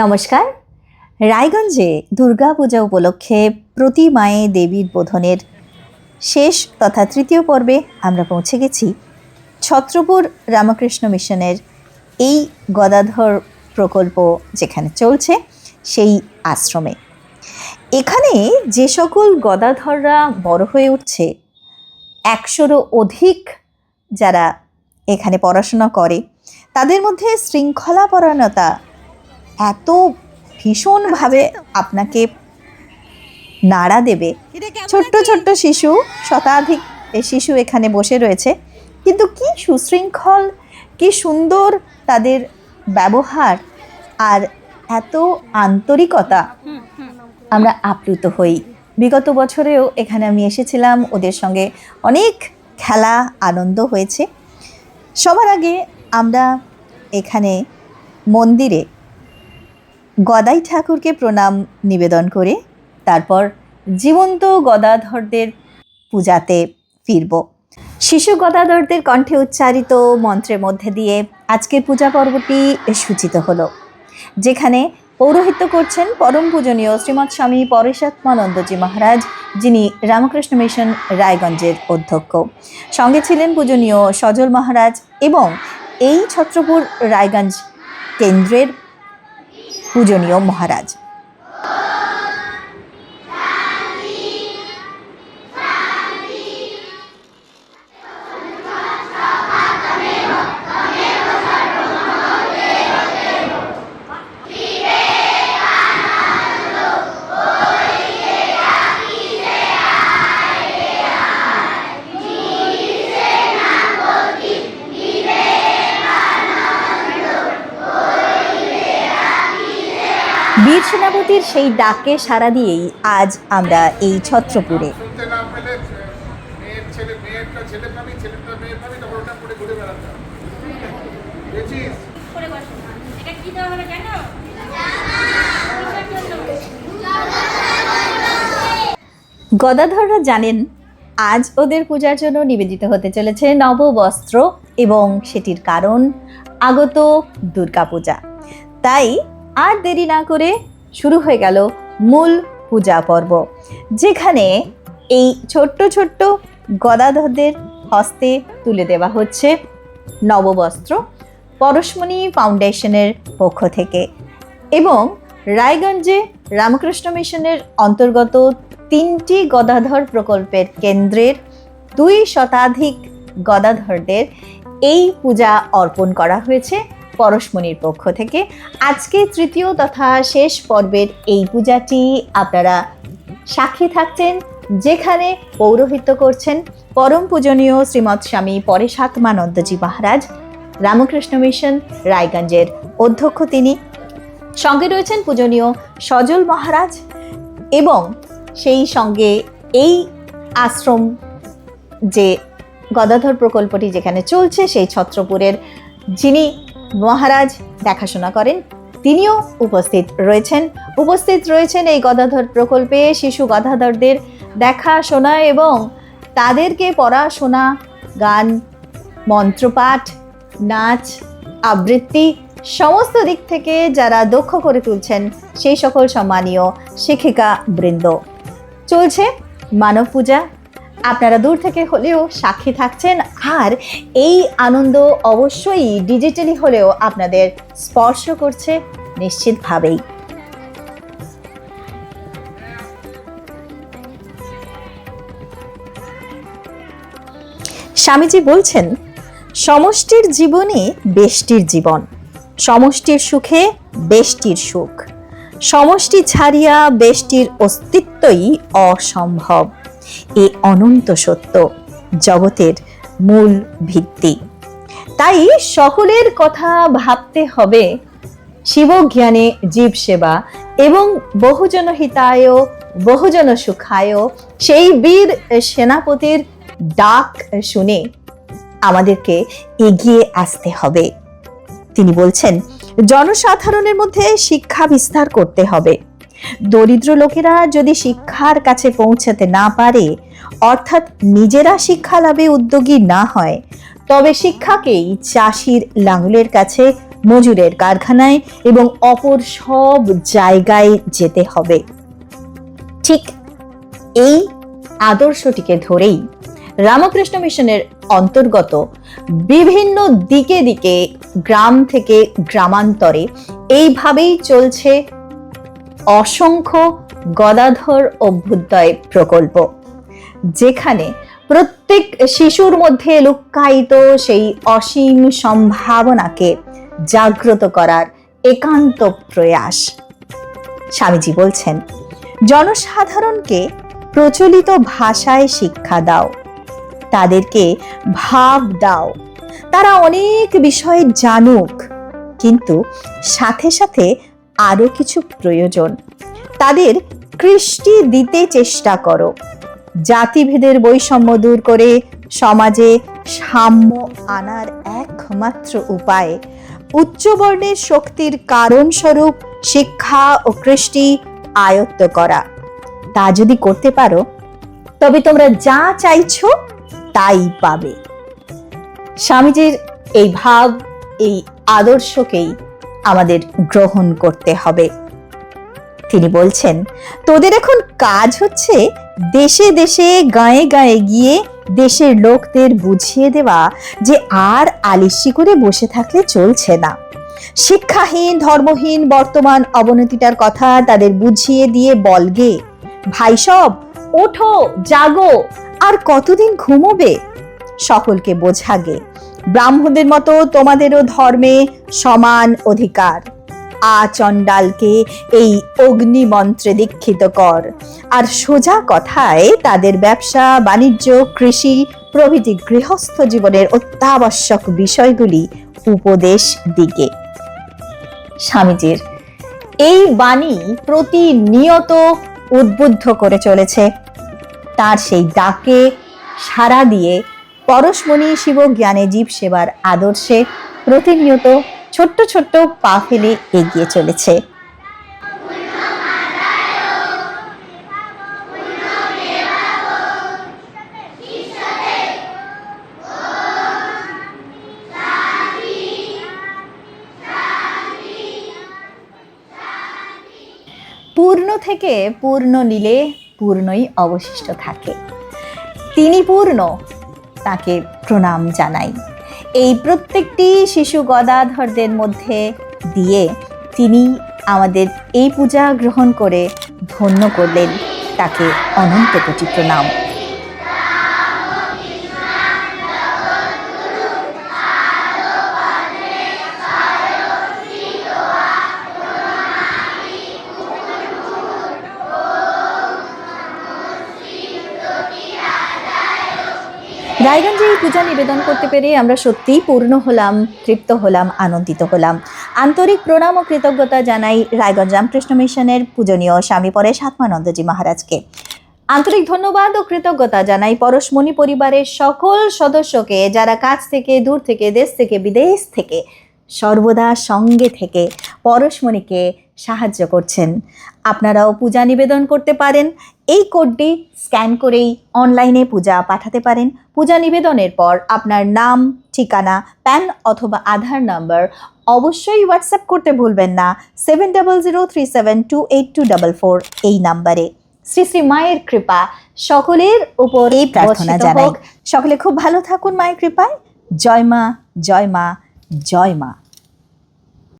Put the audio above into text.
নমস্কার। রায়গঞ্জে দুর্গাপূজা উপলক্ষে প্রতি মায়ে দেবীর বোধনের শেষ তথা তৃতীয় পর্বে আমরা পৌঁছে গেছি। ছত্রপুর রামকৃষ্ণ মিশনের এই গদাধর প্রকল্প যেখানে চলছে, সেই আশ্রমে। এখানে যে সকল গদাধররা বড় হয়ে উঠছে, একশোরও অধিক যারা এখানে পড়াশোনা করে, তাদের মধ্যে শৃঙ্খলাপরায়ণতা এত ভীষণভাবে আপনাকে নাড়া দেবে। ছোট্ট ছোট্ট শিশু শতাধিক শিশু এখানে বসে রয়েছে। কিন্তু কি সুশৃঙ্খল কি সুন্দর তাদের ব্যবহার আর এত আন্তরিকতা। আমরা আপ্লুত হই। বিগত বছরেও এখানে আমি এসেছিলাম। ওদের সঙ্গে অনেক খেলা আনন্দ হয়েছে। সবার আগে আমরা এখানে মন্দিরে গদাই ঠাকুরকে প্রণাম নিবেদন করে তারপর জীবন্ত গদাধরদের পূজাতে ফিরব। শিশু গদাধরদের কণ্ঠে উচ্চারিত মন্ত্রের মধ্যে দিয়ে আজকের পূজা পর্বটি সূচিত হলো, যেখানে পৌরোহিত্য করছেন পরম পূজনীয় শ্রীমৎ স্বামী পরেশাত্মানন্দজি মহারাজ, যিনি রামকৃষ্ণ মিশন রায়গঞ্জের অধ্যক্ষ। সঙ্গে ছিলেন পূজনীয় সজল মহারাজ এবং এই ছত্রপুর রায়গঞ্জ কেন্দ্রের পূজনীয় মহারাজ। বীর সেনাপতির সেই ডাকে সাড়া দিয়েই আজ আমরা এই ছত্রপুরে? গদাধররা জানেন আজ ওদের পূজার জন্য নিবেদিত হতে চলেছে নববস্ত্র এবং সেটির কারণ আগত দুর্গাপূজা। তাই আর দেরি না করে শুরু হয়ে গেল মূল পূজা পর্ব, যেখানে এই ছোট্ট ছোট্ট গদাধরদের হস্তে তুলে দেওয়া হচ্ছে নববস্ত্র পরশমণি ফাউন্ডেশনের পক্ষ থেকে এবং রায়গঞ্জে রামকৃষ্ণ মিশনের অন্তর্গত তিনটি গদাধর প্রকল্পের কেন্দ্রের দুই শতাধিক গদাধরদের এই পূজা অর্পণ করা হয়েছে। পরশমণির পক্ষ থেকে আজকে তৃতীয় তথা শেষ পর্বের এই পূজাটি আপনারা সাক্ষী থাকছেন, যেখানে পৌরোহিত্য করছেন পরম পূজনীয় শ্রীমৎ স্বামী পরেশাত্মানন্দজি মহারাজ, রামকৃষ্ণ মিশন রায়গঞ্জের অধ্যক্ষ তিনি, সঙ্গে রয়েছেন পূজনীয় সজল মহারাজ এবং সেই সঙ্গে এই আশ্রম যে গদাধর প্রকল্পটি যেখানে চলছে সেই ছত্রপুরের যিনি মহারাজ দেখাশোনা করেন। তিনিও উপস্থিত রয়েছেন। উপস্থিত রয়েছেন এই গদাধর প্রকল্পে শিশু গদাধরদের দেখাশোনা এবং তাদেরকে পড়াশোনা, গান, মন্ত্রপাঠ, নাচ, আবৃত্তি সমস্ত দিক থেকে যারা দক্ষ করে তুলছেন সেই সকল সম্মানীয় শিক্ষিকা বৃন্দ চলছে মানব পূজা আপনারা দূর থেকে হলেও সাক্ষী থাকছেন আর এই আনন্দ অবশ্যই ডিজিটালি হলেও আপনাদের স্পর্শ করছে নিশ্চিতভাবেই। স্বামীজি বলছেন, সমষ্টির জীবনে বেষ্টির জীবন। সমষ্টির সুখে বেষ্টির সুখ। সমষ্টি ছাড়িয়া বেষ্টির অস্তিত্বই অসম্ভব। এ অনন্ত সত্য, জগতের মূল ভিত্তি। তাই সকলের কথা ভাবতে হবে। শিবজ্ঞানে জীব সেবা এবং বহুজন হিতায় বহুজন সুখায় সেই বীর সেনাপতির ডাক শুনে আমাদেরকে এগিয়ে আসতে হবে। তিনি বলছেন, জনসাধারণের মধ্যে শিক্ষা বিস্তার করতে হবে। দরিদ্র লোকেরা যদি শিক্ষার কাছে পৌঁছাতে না পারে, অর্থাৎ নিজেরা শিক্ষা লাভে উদ্যোগী না হয়, তবে শিক্ষাকেই চাষির লাঙলের কাছে, মজুরের কারখানায় এবং অপর সব জায়গায় যেতে হবে। ঠিক এই আদর্শটিকে ধরেই রামকৃষ্ণ মিশনের অন্তর্গত বিভিন্ন দিকে দিকে, গ্রাম থেকে গ্রামান্তরে এইভাবেই চলছে অসংখ্য গদাধর অভ্যুদয় প্রকল্প, যেখানে প্রত্যেক শিশুর মধ্যে লুক্কায়িত সেই অসীম সম্ভাবনাকে জাগ্রত করার একান্ত প্রয়াস। স্বামীজি বলছেন, জনসাধারণকে প্রচলিত ভাষায় শিক্ষা দাও, তাদেরকে ভাব দাও। তারা অনেক বিষয়ে জানুক, কিন্তু সাথে সাথে আরও কিছু প্রয়োজন। তাদের কৃষ্টি দিতে চেষ্টা করো। জাতিভেদের বৈষম্য দূর করে সমাজে সাম্য আনার একমাত্র উপায়। উচ্চবর্ণের শক্তির কারণস্বরূপ শিক্ষা ও কৃষ্টি আয়ত্ত করা। তা যদি করতে পারো, তবে তোমরা যা চাইছো তাই পাবে। স্বামীজির এই ভাব, এই আদর্শকেই আমাদের গ্রহণ করতে হবে। তিনি বলছেন, তোদের এখন কাজ হচ্ছে দেশে দেশে গায়ে গায়ে গিয়ে দেশের লোকদের বুঝিয়ে দেওয়া যে আর আলিস্যি করে বসে থাকলে চলছে না। শিক্ষাহীন, ধর্মহীন বর্তমান অবনতিটার কথা তাদের বুঝিয়ে দিয়ে বলগে ভাই সব, ওঠো, জাগো, আর কতদিন ঘুমোবে? সকলকে বোঝাগে ব্রাহ্মণদের মতো তোমাদেরও ধর্মে সমান অধিকার। আচণ্ডালকে এই অগ্নি মন্ত্রে দীক্ষিত কর। আর সোজা কথায় তাদের ব্যবসা, বাণিজ্য, কৃষি প্রভৃতি গৃহস্থ জীবনের অত্যাবশ্যক বিষয়গুলি উপদেশ দিকে। স্বামীজির এই বাণী প্রতিনিয়ত উদ্বুদ্ধ করে চলেছে। তার সেই ডাকে সাড়া দিয়ে পরশমণি শিব জ্ঞানে জীব সেবার আদর্শে প্রতিনিয়ত ছোট্ট ছোট্ট পা ফেলে এগিয়ে চলেছে। পূর্ণ থেকে পূর্ণ নিলে পূর্ণই অবশিষ্ট থাকে। তিনি পূর্ণ তাকে প্রণাম জানাই। এই প্রত্যেকটি শিশু গদাধরদের মধ্যে দিয়ে তিনি আমাদের এই পূজা গ্রহণ করে ধন্য করলেন। তাকে অনন্ত কোটি প্রণাম। রায়গঞ্জে এই পূজা নিবেদন করতে পেরে আমরা সত্যিই পূর্ণ হলাম, তৃপ্ত হলাম, আনন্দিত হলাম। আন্তরিক প্রণাম ও কৃতজ্ঞতা জানাই রায়গঞ্জ রামকৃষ্ণ মিশনের পূজনীয় স্বামী পরে আত্মানন্দজি মহারাজকে। আন্তরিক ধন্যবাদ ও কৃতজ্ঞতা জানাই পরশমণি পরিবারের সকল সদস্যকে, যারা কাছ থেকে, দূর থেকে, দেশ থেকে, বিদেশ থেকে, সর্বদা সঙ্গে থেকে পরশমণিকে সাহায্য করছেন। আপনারাও পূজা নিবেদন করতে পারেন। এই কোডটি স্ক্যান করেই অনলাইনে পূজা পাঠাতে পারেন। পূজা নিবেদনের পর আপনার নাম ঠিকানা প্যান অথবা আধার নাম্বার অবশ্যই হোয়াটসঅ্যাপ করতে ভুলবেন না। Seven double zero three seven two eight two double four এই নাম্বারে। শ্রী শ্রী মায়ের কৃপা সকলের উপর এই প্রার্থনা জানাই। সকলে খুব ভালো থাকুন মায়ের কৃপায়। জয় মা জয় মা জয় মা।